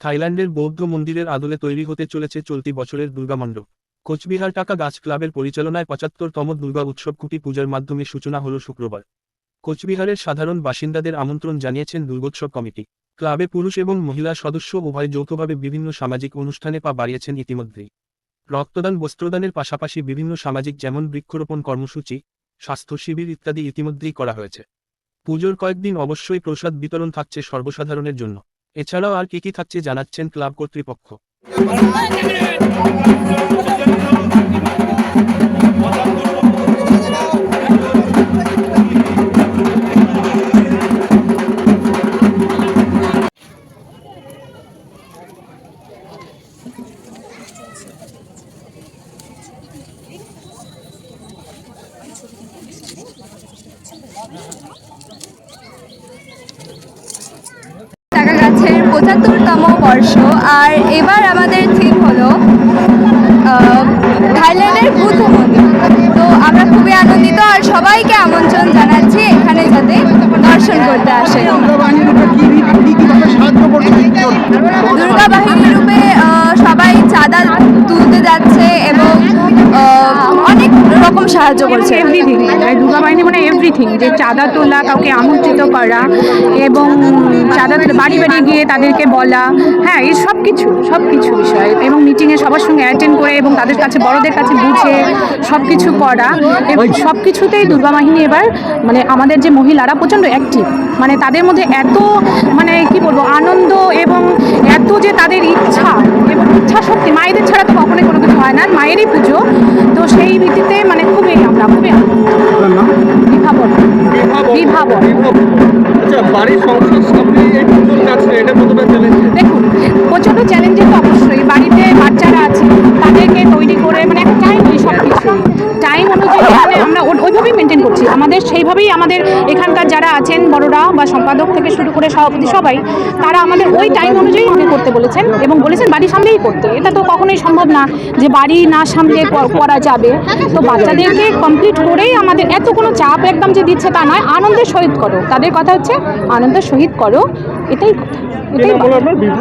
থাইল্যান্ডের বৌদ্ধ মন্দিরের আদলে তৈরি হতে চলেছে চলতি বছরের দুর্গা মণ্ডপ। কোচবিহার টাকা গাছ ক্লাবের পরিচালনায় পঁচাত্তরতম দুর্গা উৎসব কুটি পূজার মাধ্যমে সূচনা হল শুক্রবার। কোচবিহারের সাধারণ বাসিন্দাদের আমন্ত্রণ জানিয়েছেন দুর্গোৎসব কমিটি। ক্লাবে পুরুষ এবং মহিলা সদস্য উভয় যৌথভাবে বিভিন্ন সামাজিক অনুষ্ঠানে পা বাড়িয়েছেন ইতিমধ্যেই রক্তদান, বস্ত্রদানের পাশাপাশি বিভিন্ন সামাজিক যেমন বৃক্ষরোপণ কর্মসূচি, স্বাস্থ্য শিবির ইত্যাদি ইতিমধ্যেই করা হয়েছে। পুজোর কয়েকদিন অবশ্যই প্রসাদ বিতরণ থাকছে সর্বসাধারণের জন্য। এছাড়াও আর কি কি থাকছে জানাচ্ছেন ক্লাব কর্তৃপক্ষ পঁচাত্তরতম বর্ষ, আর এবার আমাদের থিম হলো থাইল্যান্ডের বুদ্ধ মন্দির। তো আমরা খুবই আনন্দিত, আর সবাইকে আমন্ত্রণ জানাচ্ছি এখানে যাতে দর্শন করতে আসে। দুর্গা বাহিনী রূপে সবাই চাঁদা তুলতে যাচ্ছে এবং সাহায্য করছে। এভরিথিং দুর্গা বাহিনী মানে এভরিথিং যে চাঁদা তোলা কাউকে আমন্ত্রিত করা এবং চাঁদা তুলে বাড়ি বাড়ি গিয়ে তাদেরকে বলা। হ্যাঁ এই সব কিছু সব কিছু বিষয়। এবং মিটিংয়ে সবার সঙ্গে অ্যাটেন্ড করে এবং তাদের কাছে বড়দের কাছে বুঝে সব কিছু করা। এবং সব কিছুতেই দুর্গা বাহিনী এবার মানে আমাদের যে মহিলারা প্রচণ্ড অ্যাক্টিভ মানে তাদের মধ্যে এত মানে কি বলব আনন্দ এবং এত যে তাদের ইচ্ছা এবং ইচ্ছা শক্তি মায়েদের ছাড়া তো কখনোই কোনো কিছু হয় না মায়েরই পুজো। তো সেই ভিত্তিতে মানে খুবই আমরা খুবই। বিভাবন বিভাবন আচ্ছা বাড়ির সংসার সামনে এই পুজোর কাছে এটা কতটা চ্যালেঞ্জ দেখুন প্রচণ্ড চ্যালেঞ্জের তো অবশ্যই বাড়িতে বাচ্চারা আছে তাদেরকে তৈরি আমাদের আমাদের এখানকার যারা আছেন বড়রা বা সম্পাদক থেকে শুরু করে সভাপতি সবাই তারা আমাদের ওই টাইম অনুযায়ী আমাকে করতে বলেছেন এবং বলেছেন বাড়ি সামলেই করতে। এটা তো কখনোই সম্ভব না যে বাড়ি না সামলে করা যাবে। তো বাচ্চাদেরকে কমপ্লিট করেই আমাদের এত কোনো চাপ একদম যে দিচ্ছে তা নয় আনন্দের সহিত করো। তাদের কথা হচ্ছে আনন্দের সহিত করো। এটাই কথা। এটাই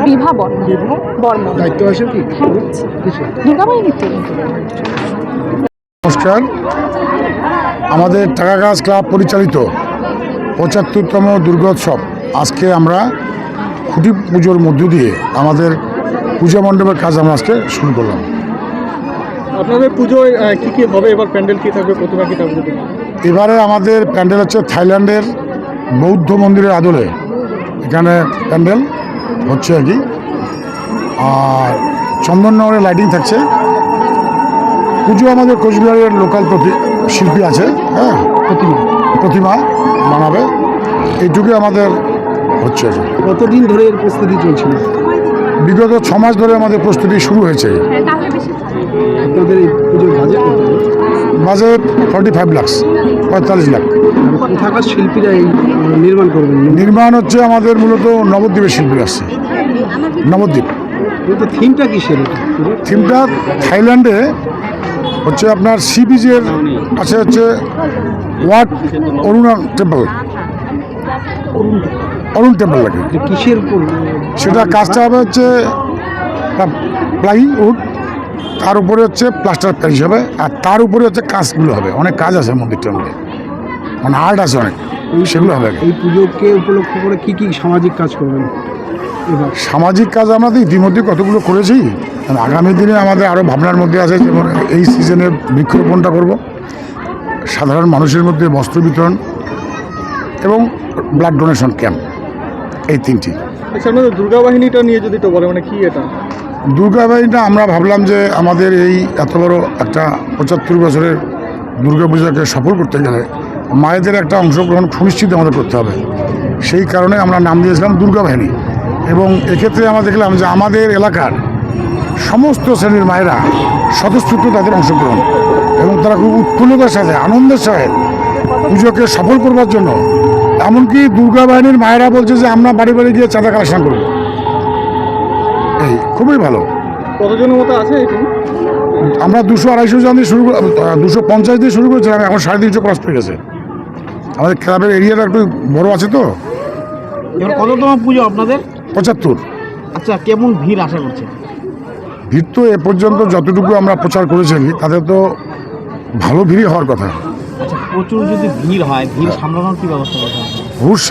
বিভা? বর্মন বর্মন দায়িত্ব আছে কি? হ্যাঁ নমস্কার আমাদের টাকা গাছ ক্লাব পরিচালিত পঁচাত্তরতম দুর্গোৎসব। আজকে আমরা খুঁটি পুজোর মধ্য দিয়ে আমাদের পূজা মণ্ডপের কাজ আমরা আজকে শুরু করলাম। আপনাদের পুজোয় কি কি হবে? এবার প্যান্ডেল কি থাকবে? প্রতিমা কি থাকবে? এবারে আমাদের প্যান্ডেল হচ্ছে থাইল্যান্ডের বৌদ্ধ মন্দিরের আদলে। এখানে প্যান্ডেল হচ্ছে আর কি। আর চন্দননগরে লাইটিং থাকছে। পুজো আমাদের কোচবিহারের লোকাল প্রতি শিল্পী আছে হ্যাঁ? প্রতিমা। প্রতিমা বানাবে। এইটুকুই আমাদের হচ্ছে কতদিন ধরে এর প্রস্তুতি চলছিল? বিগত ছ মাস ধরে আমাদের প্রস্তুতি শুরু হয়েছে। আপনাদের এই পুজোর budget budget forty five lakh পঁয়তাল্লিশ লাখ। আর কোথাকার শিল্পীরা এই নির্মাণ করবেন? নির্মাণ হচ্ছে আমাদের মূলত নবদ্বীপের শিল্পী আসছে নবদ্বীপ। থিমটা এটা পুজোর? থিমটা থাইল্যান্ডে হচ্ছে আপনার সি বিচের আছে হচ্ছে Wat Arun temple. Arun temple লাগে। কিসের সেটা কাজটা হবে হচ্ছে প্লাইউড তার উপরে হচ্ছে প্লাস্টার প্যারিস হবে আর তার উপরে হচ্ছে কাজগুলো হবে। অনেক কাজ আছে মন্দিরটার মধ্যে। মানে আর্ট আছে অনেক। সেগুলো হবে এই পুজোকে উপলক্ষ করে কি কি সামাজিক কাজ করবেন? সামাজিক কাজ আমরা তো ইতিমধ্যে কতগুলো করেছি। আর আগামী দিনে আমাদের আরও ভাবনার মধ্যে আছে যেমন এই সিজনে বৃক্ষরোপণটা করব। সাধারণ মানুষের মধ্যে বস্ত্র বিতরণ এবং ব্লাড ডোনেশন ক্যাম্প এই তিনটি। আচ্ছা আপনাদের দুর্গা বাহিনীটা নিয়ে যদি তো বলে মানে কি এটা? দুর্গাবাড়িটা আমরা ভাবলাম যে আমাদের এই এত বড় একটা পঁচাত্তর বছরের দুর্গাপূজাকে সফল করতে গেলে মায়েদের একটা অংশগ্রহণ সুনিশ্চিত আমাদের করতে হবে। সেই কারণে আমরা নাম দিয়েছিলাম দুর্গা বাহিনী। এবং এক্ষেত্রে আমরা দেখলাম যে আমাদের এলাকার সমস্ত শ্রেণির মায়েরা স্বতঃস্ফূর্ত তাদের অংশগ্রহণ এবং তারা খুব উৎফুল্লতার সাথে আনন্দের সাথে পুজোকে সফল করবার জন্য এমনকি দুর্গা বাহিনীর মায়েরা বলছে যে আমরা বাড়ি বাড়ি গিয়ে চাঁদা কালেকশন করব। এই খুবই ভালো। কতজনের মতো আছে আমরা দুশো আড়াইশো জন দিয়ে শুরু দুশো পঞ্চাশ দিয়ে শুরু করেছিলাম এখন সাড়ে তিনশো ক্রস পেয়ে গেছে। আমাদের ক্লাবের এরিয়াটা একটু বড় আছে তো? এবার কততম পুজো আপনাদের? পঁচাত্তর। আচ্ছা কেমন ভিড় আশা করছেন? ভিড় তো এ পর্যন্ত যতটুকু আমরা প্রচার করেছি তাতে তো ভালো ভিড়ই হওয়ার কথা। আচ্ছা প্রচুর যদি ভিড় হয় ভিড় সামলানোর কি ব্যবস্থা করতে ঘুষ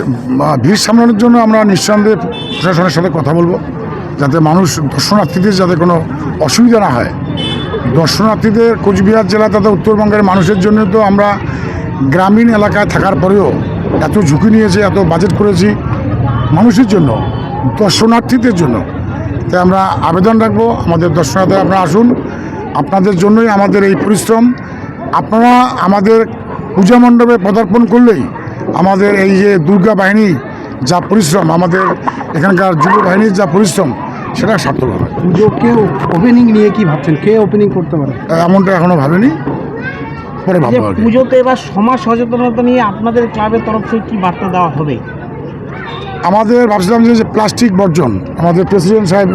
ভিড় সামলানোর জন্য আমরা নিঃসন্দেহে প্রশাসনের সাথে কথা বলব যাতে মানুষ দর্শনার্থীদের যাতে কোনো অসুবিধা না হয়। দর্শনার্থীদের কোচবিহার জেলা তথা উত্তরবঙ্গের মানুষের জন্য তো আমরা গ্রামীণ এলাকায় থাকার পরেও এত ঝুঁকি নিয়েছে এত বাজেট করেছি মানুষের জন্য দর্শনার্থীদের জন্য। তাই আমরা আবেদন রাখব আমাদের দর্শনার্থীরা আপনারা আসুন। আপনাদের জন্যই আমাদের এই পরিশ্রম। আপনারা আমাদের পূজা মণ্ডপে পদার্পণ করলেই আমাদের এই যে দুর্গা বাহিনী যা পরিশ্রম আমাদের এখানকার যুব বাহিনীর যা পরিশ্রম সেটা সার্থক হবে পুজো কেউ ওপেনিং নিয়ে কি ভাবছেন? কে ওপেনিং করতে পারে? এমনটা এখনও ভাবেনি। পরে যে ভাববো আর কি। পুজোতে এবার সমাজ সচেতনতা নিয়ে আপনাদের ক্লাবের তরফ থেকে কি বার্তা দেওয়া হবে আমাদের ভাবছিলাম যে প্লাস্টিক বর্জন আমাদের প্রেসিডেন্ট সাহেব